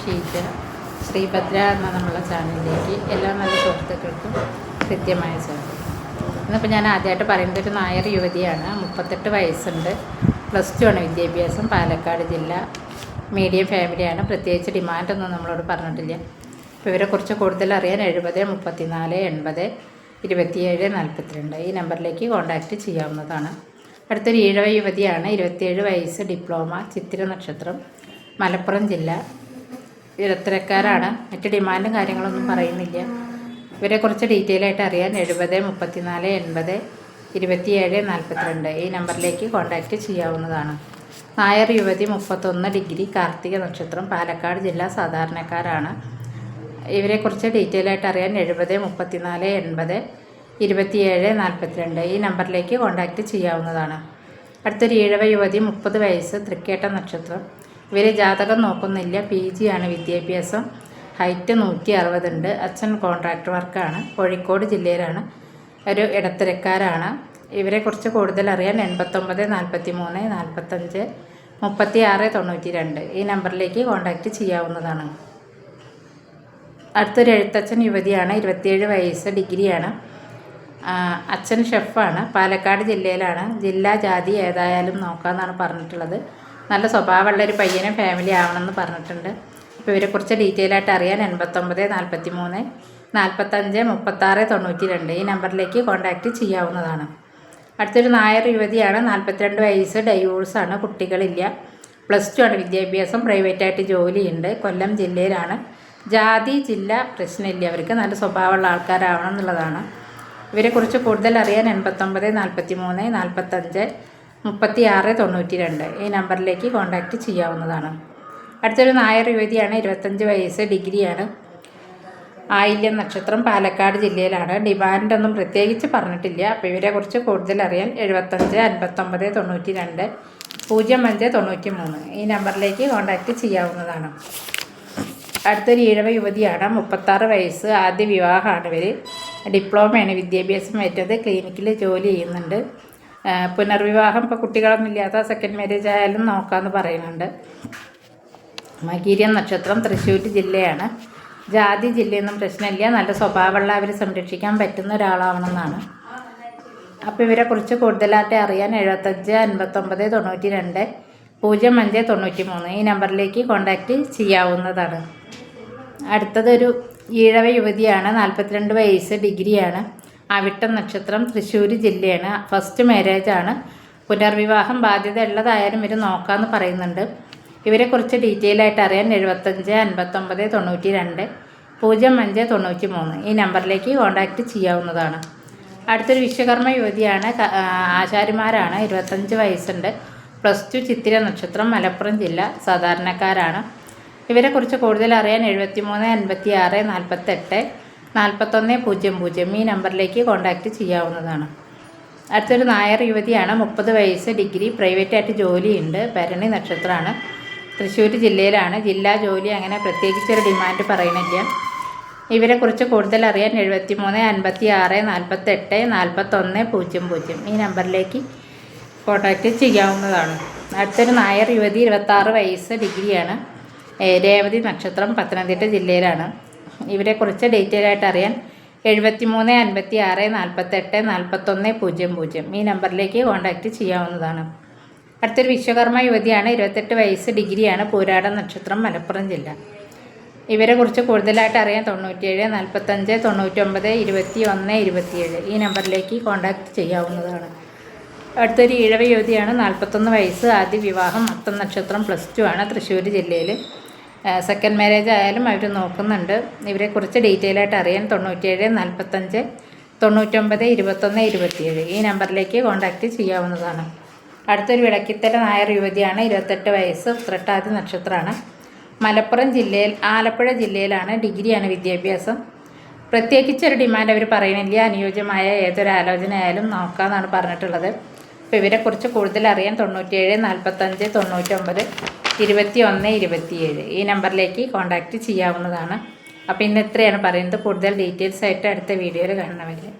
ഷീജ ശ്രീഭദ്ര എന്ന നമ്മളെ ചാനലിലേക്ക് എല്ലാ നല്ല സുഹൃത്തുക്കൾക്കും കൃത്യമായ സ്വാഗതം. ഇന്നിപ്പോൾ ഞാൻ ആദ്യമായിട്ട് പറയുന്നത് ഒരു നായർ യുവതിയാണ്. മുപ്പത്തെട്ട് വയസ്സുണ്ട്. പ്ലസ് ടു ആണ് വിദ്യാഭ്യാസം. പാലക്കാട് ജില്ല മീഡിയം ഫാമിലിയാണ്. പ്രത്യേകിച്ച് ഡിമാൻഡൊന്നും നമ്മളോട് പറഞ്ഞിട്ടില്ല. അപ്പോൾ ഇവരെക്കുറിച്ച് കൂടുതൽ അറിയാൻ എഴുപത് മുപ്പത്തിനാല് എൺപത് ഇരുപത്തിയേഴ് നാൽപ്പത്തിരണ്ട് ഈ നമ്പറിലേക്ക് കോൺടാക്റ്റ് ചെയ്യാവുന്നതാണ്. അടുത്തൊരു ഈഴവ യുവതിയാണ്. ഇരുപത്തിയേഴ് വയസ്സ് ഡിപ്ലോമ ചിത്തിര നക്ഷത്രം മലപ്പുറം ജില്ല ഇടത്തരക്കാരാണ്. മറ്റ് ഡിമാൻഡും കാര്യങ്ങളൊന്നും പറയുന്നില്ല. ഇവരെ ഇവരെക്കുറിച്ച് ഡീറ്റെയിൽ ആയിട്ട് അറിയാൻ എഴുപത് മുപ്പത്തിനാല് എൺപത് ഇരുപത്തിയേഴ് നാൽപ്പത്തിരണ്ട് ഈ നമ്പറിലേക്ക് കോൺടാക്റ്റ് ചെയ്യാവുന്നതാണ്. നായർ യുവതി മുപ്പത്തൊന്ന് ഡിഗ്രി കാർത്തിക നക്ഷത്രം പാലക്കാട് ജില്ല സാധാരണക്കാരാണ്. ഇവരെക്കുറിച്ച് ഡീറ്റെയിൽ ആയിട്ട് അറിയാൻ എഴുപത് മുപ്പത്തിനാല് എൺപത് ഇരുപത്തിയേഴ് നാൽപ്പത്തിരണ്ട് ഈ നമ്പറിലേക്ക് കോൺടാക്റ്റ് ചെയ്യാവുന്നതാണ്. അടുത്തൊരു ഈഴവ യുവതി മുപ്പത് വയസ്സ് തൃക്കേട്ട നക്ഷത്രം. ഇവർ ജാതകം നോക്കുന്നില്ല. പി ജി ആണ് വിദ്യാഭ്യാസം. ഹൈറ്റ് നൂറ്റി അറുപതുണ്ട്. അച്ഛൻ കോൺട്രാക്ടർ വർക്കാണ്. കോഴിക്കോട് ജില്ലയിലാണ്. ഒരു ഇടത്തരക്കാരാണ്. ഇവരെക്കുറിച്ച് കൂടുതൽ അറിയാൻ എൺപത്തൊമ്പത് നാൽപ്പത്തി മൂന്ന് നാൽപ്പത്തഞ്ച് മുപ്പത്തി ആറ് തൊണ്ണൂറ്റി രണ്ട് ഈ നമ്പറിലേക്ക് കോൺടാക്റ്റ് ചെയ്യാവുന്നതാണ്. അടുത്തൊരു എഴുത്തച്ഛൻ യുവതിയാണ്. ഇരുപത്തിയേഴ് വയസ്സ് ഡിഗ്രിയാണ്. അച്ഛൻ ഷെഫാണ്. പാലക്കാട് ജില്ലയിലാണ്. ജില്ലാ ജാതി ഏതായാലും നോക്കാമെന്നാണ് പറഞ്ഞിട്ടുള്ളത്. നല്ല സ്വഭാവമുള്ള ഒരു പയ്യനും ഫാമിലി ആവണമെന്ന് പറഞ്ഞിട്ടുണ്ട്. അപ്പോൾ ഇവരെക്കുറിച്ച് ഡീറ്റെയിൽ ആയിട്ട് അറിയാൻ എൺപത്തൊമ്പത് നാൽപ്പത്തി മൂന്ന് നാൽപ്പത്തഞ്ച് മുപ്പത്താറ് തൊണ്ണൂറ്റി രണ്ട് ഈ നമ്പറിലേക്ക് കോൺടാക്റ്റ് ചെയ്യാവുന്നതാണ്. അടുത്തൊരു നായർ യുവതിയാണ് നാൽപ്പത്തിരണ്ട് വയസ്സ് ഡൈവോഴ്സാണ് കുട്ടികളില്ല. പ്ലസ് ടു ആണ് വിദ്യാഭ്യാസം പ്രൈവറ്റായിട്ട് ജോലിയുണ്ട് കൊല്ലം ജില്ലയിലാണ്. ജാതി ജില്ല പ്രശ്നമില്ല അവർക്ക് നല്ല സ്വഭാവമുള്ള ആൾക്കാരാവണം എന്നുള്ളതാണ്. ഇവരെക്കുറിച്ച് കൂടുതൽ അറിയാൻ എൺപത്തൊമ്പത് നാൽപ്പത്തി മൂന്ന് നാൽപ്പത്തഞ്ച് മുപ്പത്തി ആറ് തൊണ്ണൂറ്റി രണ്ട് ഈ നമ്പറിലേക്ക് കോൺടാക്റ്റ് ചെയ്യാവുന്നതാണ്. അടുത്തൊരു നായർ യുവതിയാണ് ഇരുപത്തഞ്ച് വയസ്സ് ഡിഗ്രിയാണ്. ആയില്യം നക്ഷത്രം പാലക്കാട് ജില്ലയിലാണ്. ഡിമാൻഡൊന്നും പ്രത്യേകിച്ച് പറഞ്ഞിട്ടില്ല. അപ്പോൾ ഇവരെക്കുറിച്ച് കൂടുതൽ അറിയാൻ എഴുപത്തഞ്ച് അൻപത്തൊമ്പത് തൊണ്ണൂറ്റി രണ്ട് പൂജ്യം അഞ്ച് തൊണ്ണൂറ്റി മൂന്ന് ഈ നമ്പറിലേക്ക് കോൺടാക്റ്റ് ചെയ്യാവുന്നതാണ്. അടുത്തൊരു ഈഴവ യുവതിയാണ് മുപ്പത്താറ് വയസ്സ് ആദ്യ വിവാഹമാണ് ഇവർ ഡിപ്ലോമയാണ് വിദ്യാഭ്യാസം ഏറ്റത് ക്ലിനിക്കിൽ ജോലി ചെയ്യുന്നുണ്ട്. പുനർവിവാഹം ഇപ്പോൾ കുട്ടികളൊന്നും ഇല്ലാത്ത സെക്കൻഡ് മാരേജ് ആയാലും നോക്കാമെന്ന് പറയുന്നുണ്ട്. മകീര്യം നക്ഷത്രം തൃശ്ശൂർ ജില്ലയാണ്. ജാതി ജില്ലയൊന്നും പ്രശ്നമില്ല. നല്ല സ്വഭാവമുള്ള അവരെ സംരക്ഷിക്കാൻ പറ്റുന്ന ഒരാളാവണമെന്നാണ്. അപ്പോൾ ഇവരെക്കുറിച്ച് കൂടുതലായിട്ട് അറിയാൻ എഴുപത്തഞ്ച് അൻപത്തൊമ്പത് തൊണ്ണൂറ്റി രണ്ട് പൂജ്യം അഞ്ച് തൊണ്ണൂറ്റി മൂന്ന് ഈ നമ്പറിലേക്ക് കോൺടാക്റ്റ് ചെയ്യാവുന്നതാണ്. അടുത്തതൊരു ഈഴവ യുവതിയാണ്. നാൽപ്പത്തിരണ്ട് വയസ്സ് ഡിഗ്രിയാണ്. അവിട്ടം നക്ഷത്രം തൃശ്ശൂർ ജില്ലയാണ്. ഫസ്റ്റ് മാരേജാണ് പുനർവിവാഹം ബാധ്യത ഉള്ളതായാലും ഇവർ നോക്കാമെന്ന് പറയുന്നുണ്ട്. ഇവരെ ഇവരെക്കുറിച്ച് ഡീറ്റെയിൽ ആയിട്ട് അറിയാൻ എഴുപത്തഞ്ച് അൻപത്തൊമ്പത് തൊണ്ണൂറ്റി രണ്ട് പൂജ്യം അഞ്ച് തൊണ്ണൂറ്റി മൂന്ന് ഈ നമ്പറിലേക്ക് കോൺടാക്റ്റ് ചെയ്യാവുന്നതാണ്. അടുത്തൊരു വിശ്വകർമ്മ യുവതിയാണ് ആശാരിമാരാണ്. ഇരുപത്തഞ്ച് വയസ്സുണ്ട്. പ്ലസ് ടു ചിത്തിര നക്ഷത്രം മലപ്പുറം ജില്ല സാധാരണക്കാരാണ്. ഇവരെക്കുറിച്ച് കൂടുതൽ അറിയാൻ എഴുപത്തി മൂന്ന് അൻപത്തി ആറ് നാൽപ്പത്തെട്ട് നാൽപ്പത്തൊന്ന് പൂജ്യം പൂജ്യം ഈ നമ്പറിലേക്ക് കോൺടാക്റ്റ് ചെയ്യാവുന്നതാണ്. അടുത്തൊരു നായർ യുവതിയാണ് മുപ്പത് വയസ്സ് ഡിഗ്രി പ്രൈവറ്റായിട്ട് ജോലിയുണ്ട് ഭരണി നക്ഷത്രമാണ് തൃശ്ശൂർ ജില്ലയിലാണ്. ജില്ലാ ജോലി അങ്ങനെ പ്രത്യേകിച്ചൊരു ഡിമാൻഡ് പറയണില്ല ഇവരെക്കുറിച്ച് കൂടുതൽ അറിയാൻ എഴുപത്തി മൂന്ന് അൻപത്തി ആറ് നാൽപ്പത്തെട്ട് നാൽപ്പത്തൊന്ന് പൂജ്യം പൂജ്യം ഈ നമ്പറിലേക്ക് കോൺടാക്റ്റ് ചെയ്യാവുന്നതാണ്. അടുത്തൊരു നായർ യുവതി ഇരുപത്താറ് വയസ്സ് ഡിഗ്രിയാണ് രേവതി നക്ഷത്രം പത്തനംതിട്ട ജില്ലയിലാണ്. ഇവരെക്കുറിച്ച് ഡീറ്റെയിൽ ആയിട്ട് അറിയാൻ എഴുപത്തി മൂന്ന് അൻപത്തി ആറ് നാൽപ്പത്തെട്ട് നാൽപ്പത്തൊന്ന് പൂജ്യം പൂജ്യം. ഈ നമ്പറിലേക്ക് കോൺടാക്റ്റ് ചെയ്യാവുന്നതാണ്. അടുത്തൊരു വിശ്വകർമ്മ യുവതിയാണ് ഇരുപത്തെട്ട് വയസ്സ് ഡിഗ്രിയാണ് പൂരാടം നക്ഷത്രം മലപ്പുറം ജില്ല. ഇവരെക്കുറിച്ച് കൂടുതലായിട്ട് അറിയാൻ തൊണ്ണൂറ്റിയേഴ് നാൽപ്പത്തഞ്ച് തൊണ്ണൂറ്റൊമ്പത് ഇരുപത്തി ഒന്ന് ഇരുപത്തിയേഴ്. ഈ നമ്പറിലേക്ക് കോൺടാക്റ്റ് ചെയ്യാവുന്നതാണ്. അടുത്തൊരു ഇഴവ യുവതിയാണ് നാൽപ്പത്തൊന്ന് വയസ്സ് ആദ്യ വിവാഹം മൊത്തം നക്ഷത്രം പ്ലസ് ടു ആണ് തൃശ്ശൂർ ജില്ലയിൽ സെക്കൻഡ് മാരേജ് ആയാലും അവർ നോക്കുന്നുണ്ട്. ഇവരെക്കുറിച്ച് ഡീറ്റെയിൽ ആയിട്ട് അറിയാൻ തൊണ്ണൂറ്റിയേഴ് നാൽപ്പത്തഞ്ച് തൊണ്ണൂറ്റൊമ്പത് ഇരുപത്തൊന്ന് ഇരുപത്തിയേഴ്. ഈ നമ്പറിലേക്ക് കോൺടാക്റ്റ് ചെയ്യാവുന്നതാണ്. അടുത്തൊരു വിളക്കിത്തല നായർ യുവതിയാണ് ഇരുപത്തെട്ട് വയസ്സ് ഉത്രട്ടാതി നക്ഷത്രമാണ് മലപ്പുറം ജില്ലയിൽ ആലപ്പുഴ ജില്ലയിലാണ് ഡിഗ്രിയാണ് വിദ്യാഭ്യാസം. പ്രത്യേകിച്ചൊരു ഡിമാൻഡ് അവർ പറയുന്നില്ല. അനുയോജ്യമായ ഏതൊരു ആലോചന ആയാലും നോക്കാമെന്നാണ് പറഞ്ഞിട്ടുള്ളത് അപ്പോൾ ഇവരെക്കുറിച്ച് കൂടുതൽ അറിയാൻ തൊണ്ണൂറ്റിയേഴ് നാൽപ്പത്തഞ്ച് തൊണ്ണൂറ്റൊമ്പത് ഇരുപത്തി ഒന്ന് ഇരുപത്തിയേഴ്. ഈ നമ്പറിലേക്ക് കോൺടാക്റ്റ് ചെയ്യാവുന്നതാണ്. അപ്പോൾ ഇന്ന് ഇത്രയാണ് പറയുന്നത്? കൂടുതൽ ഡീറ്റെയിൽസ് ആയിട്ട് അടുത്ത വീഡിയോയിൽ കാണണമെങ്കിൽ